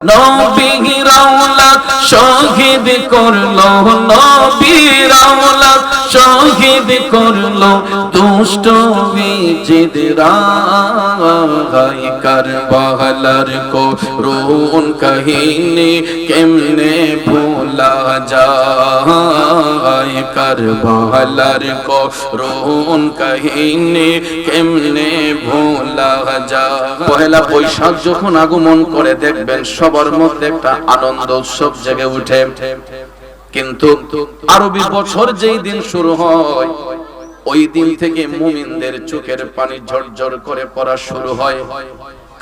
নবী রাউলা শহীদ করল দুষ্ট বিজিদরা গায় কারবালার কো কেমনে ভোলা যায়? কো কেমনে ভোলা যায়? পহেলা বৈশাখ যখন আগমন করে দেখবেন সবার মধ্যে একটা আনন্দ উৎসব জেগে উঠে। কিন্তু আরবি বছর যেই দিন শুরু হয় ওই দিন থেকে মুমিনদের চোখের পানি ঝরঝর করে পড়া শুরু হয়।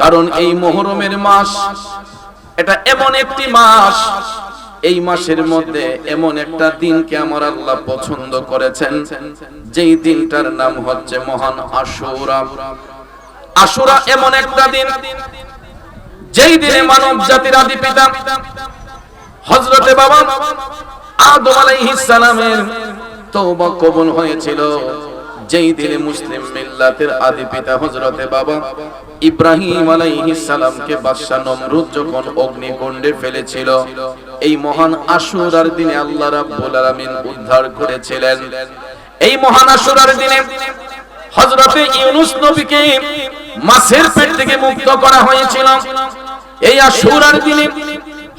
কারণ এই মোহরমের মাস, এটা এমন একটি মাস, এই মাসের মধ্যে এমন একটা দিনকে আমার আল্লাহ পছন্দ করেছেন, যেই দিনটার নাম হচ্ছে মহান আশুরা। আশুরা এমন একটা দিন, যেই দিনে মানব জাতির আদি পিতা হজরতে বাবা আদম আলাইহিস সালামের তওবা কবুল হয়েছিল। যেই দিনে মুসলিম মিল্লাতের আদি পিতা হজরতে বাবা ইব্রাহিম আলাইহিস সালামকে বাদশা নমরুদ যখন অগ্নিকুণ্ডে ফেলেছিল, এই মহান আশুরার দিনে আল্লাহ রাব্বুল আলামিন উদ্ধার করেছিলেন। এই মহান আশুরার দিনে হজরতে ইউনুস নবীকে মাছের পেট থেকে মুক্ত করা হয়েছিল। এই আশুরার দিনে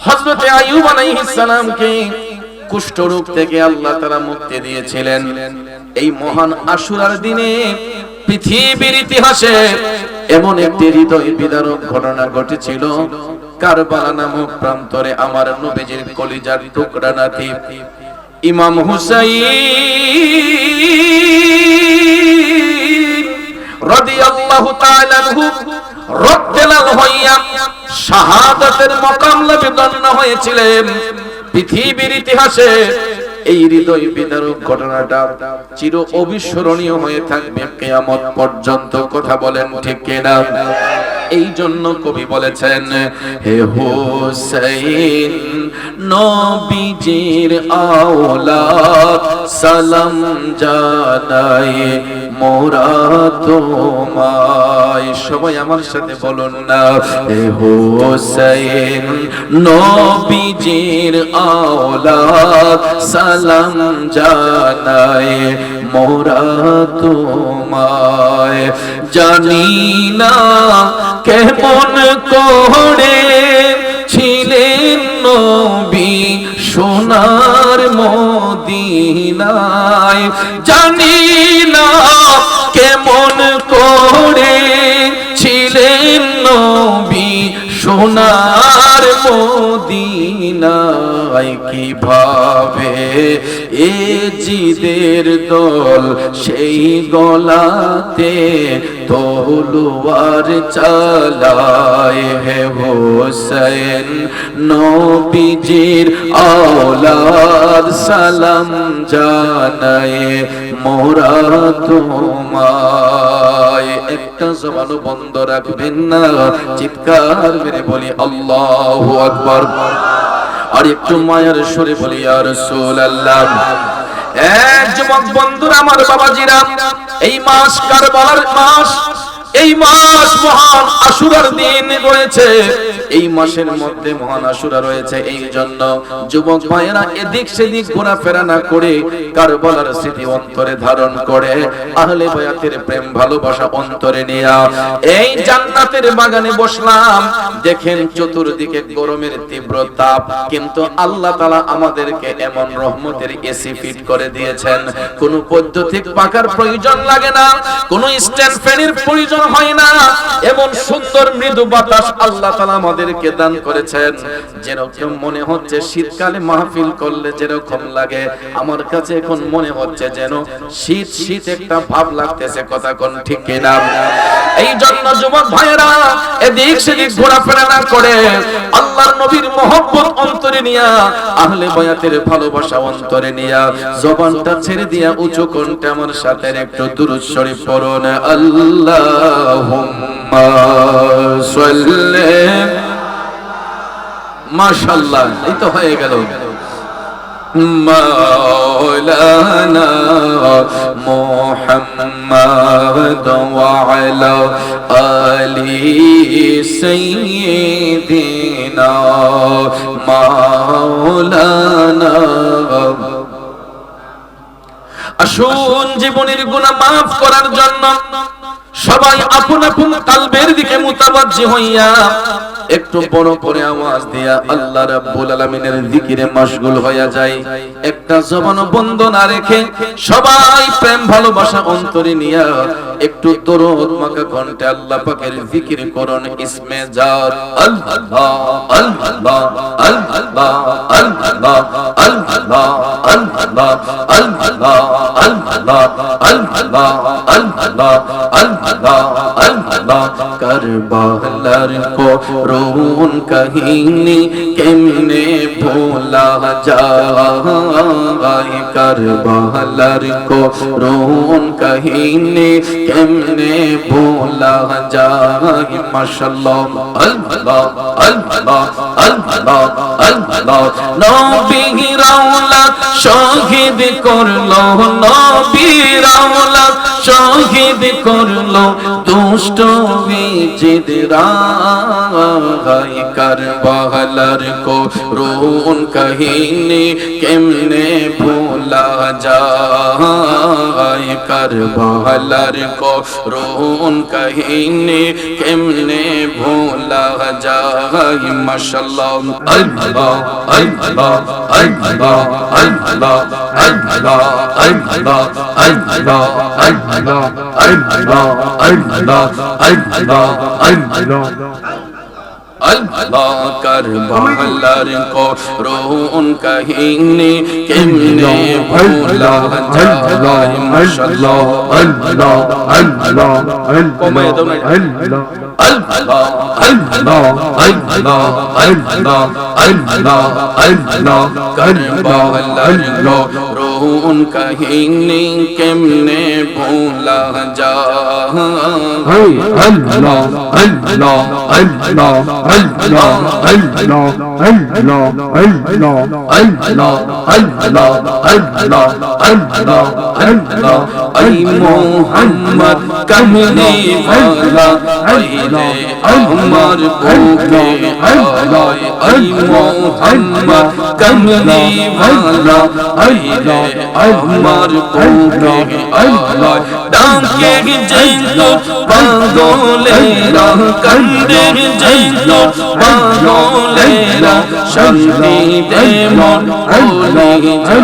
হজরতে আইয়ুব আলাইহিস সালামকে কুষ্ঠ রোগ থেকে আল্লাহ তাআলা মুক্তি দিয়েছিলেন। এই মহান আশুরার দিনে পৃথিবীর ইতিহাসে এমন একটি হৃদয় বিদারক ঘটনা ঘটেছিল। কারবালা নামক প্রান্তরে আমার নবীজির কলিজার টুকরা নাতি ইমাম হুসাইন রাদিয়াল্লাহু তাআলা আনহু রক্তেলাল হইয়া শাহাদাতের মকাম লাভে দণ্ড হয়েছিলেন। পৃথিবীর ইতিহাসে এই হৃদয় বিদারক ঘটনাটা চির অবিস্মরণীয় হয়ে থাকবে কেয়ামত পর্যন্ত, কথা বলেন ঠিক কিনা? এই জন্য কবি বলেছেন, হে হোসেন নবীজির আওলাদ সালাম জানাই মোরা তোমায়, সবাই আমার সাথে বলুন না। হে হোসেন নবীজির আওলাদ, সালাম জানাই। মোরা তোমায় জানি না কেমন করে সোনার মদিনায় জানি না কেমন করে ছিলেন নবী সোনার মদিনায় কীভাবে এ জিদের দল সেই গলাতে তলোয়ার চালায় হে হোসেন নবীজির আওলাদ সালাম জানায়, মোরা তোমায়। একটা জবানও বন্ধ রাখবেন না, চিৎকার মেরে বলি, আল্লাহু আকবার। আর একটু মায়ের সরে বলি আর সোল আল্লাহ এক যুবক, বন্ধুরা, আমার বাবাজিরা, এই মাস কারবালার মাস এই মাস মহান আশুরার দিন রয়েছে। এই মাসের মধ্যে মহান আশুরা রয়েছে এই জন্য যুবক ভাইয়েরা এদিক সেদিক ঘোরাফেরা না করে কারবালার স্মৃতি অন্তরে ধারণ করে, আহলে বায়াতের প্রেম ভালোবাসা অন্তরে নিয়া এই জান্নাতের বাগানে বসলাম, দেখেন চতুর্দিকে গরমের তীব্র তাপ, কিন্তু আল্লাহ তাআলা আমাদেরকে এমন রহমতের এসি ফিট করে দিয়েছেন। কোন পদ্ধতি পাকার প্রয়োজন লাগে না, কোন স্ট্যান্ড ফ্যানের প্রয়োজন হয় না। এমন সুন্দর মৃদু বাতাস আল্লাহ তাআলা আমাদেরকে দান করেছেন। যেরকম মনে হচ্ছে শীতকালে মাহফিল করলে যেরকম লাগে। আমার কাছে এখন মনে হচ্ছে যেন শীত শীত একটা ভাব লাগতেছে, কথা কোন ঠিক কিনা? এই জন্য যুবক এদিক সেদিক ঘোরাফেরা না করে আল্লাহর নবীর মহব্বত অন্তরে নিয়া, আহলে বয়াতের ভালোবাসা অন্তরে নিয়া, জবানটা ছেড়ে দিয়া উঁচু কণ্ঠে আমার সাথে একটু দুরুদ শরীফ আল্লাহুম্মা সাল্লি মাশাআল্লাহ এই তো হয়ে গেল مولانا محمد وعلى آل سيدنا مولانا আসুন জীবনের গুনাহ মাফ করার জন্য সবাই আপন আপন কালবের দিকে মুতাবাজ্জি হইয়া একটু বড় করে আওয়াজ দিয়া আল্লাহ রাব্বুল আলামিনের জিকিরে মশগুল হইয়া যায়। একটা জবান বন্ধ না রেখে সবাই প্রেম ভালোবাসা অন্তরে নিয়া একটু দরুদ মাকা কণ্ঠে আল্লাহ পাকের জিকির করুন ইসমে জাত আল্লাহ আল্লাহ আল্লাহ কাহিনী কেমনে ভোলা যায় করবালার কো রোন কাহিনী কেমনে ভোলা যায় মাশাল্লাহ আল্লাহ আল্লাহ আল্লাহ আল্লাহ নবী রাওলা শহীদ করল নবী রাওলা শহীদ করল দুষ্ট বিজিদ রাই কারবালার কো রোন কাহিনী কেমনে ভোলা যায়? কারবালার কো রোন কাহিনী কেমনে ভোলা যায়? মাশাআল্লাহ। আল্লাহ আল্লাহ আল্লাহ আল্লাহ। I'm আল্লাহ কারবালার করুন কাহিনী কেমনে ভোলা যায় মাশাআল্লাহ। আল্লাহ আল্লাহ আল্লাহ আল্লাহ রোন কাহিনী কেমনে ভোলা যা মোহাম্মদ কমলে আমার ওকে আই মোহাম্মদ কমলে আমার ওকে ডাকে জৈল পাগলেরা কন্দে জৈল পাগলেরা শান্তিতে মন মন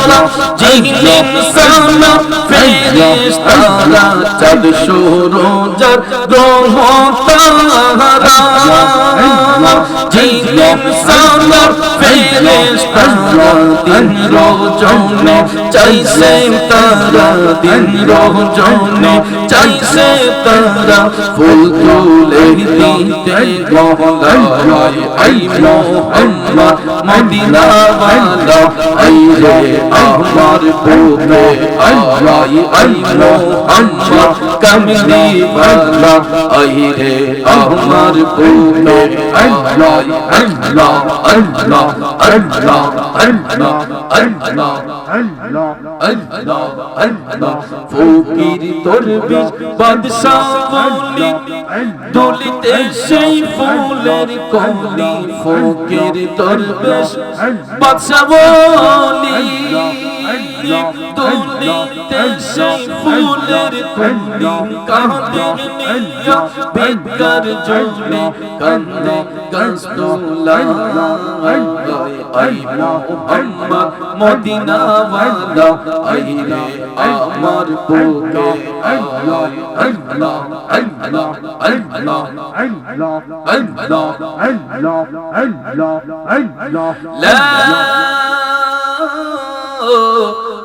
আমার জিহিন সানা ফেরেশতারা চাঁদ সূরজ গ্রহ তারা সানা ফেরেশতারা দিন রজনে চাইছে তারা দিন রজনে চাইছে তারা ফুল তুলে দিতে মহলায় আই মোহাম্মদ মদিনা ওয়ালা আই রে আমার বুকে আল্লাহ আই মোহাম্মদ কামলি ওয়ালা আই রে আমার বুকে Allah, Allah, ফকির তোর বাদশাহলি দলিতে সেই ফুলের কলি ফকির তোর বাদশাহলি দলিতে সেই ফুলের কলি কাঁদে নিয়া বেকার জন্মে কান্দে গাছতলা আই মোহাম্মদ মদিনা ওয়ালা আই রে আমার বুকে আল্লাহ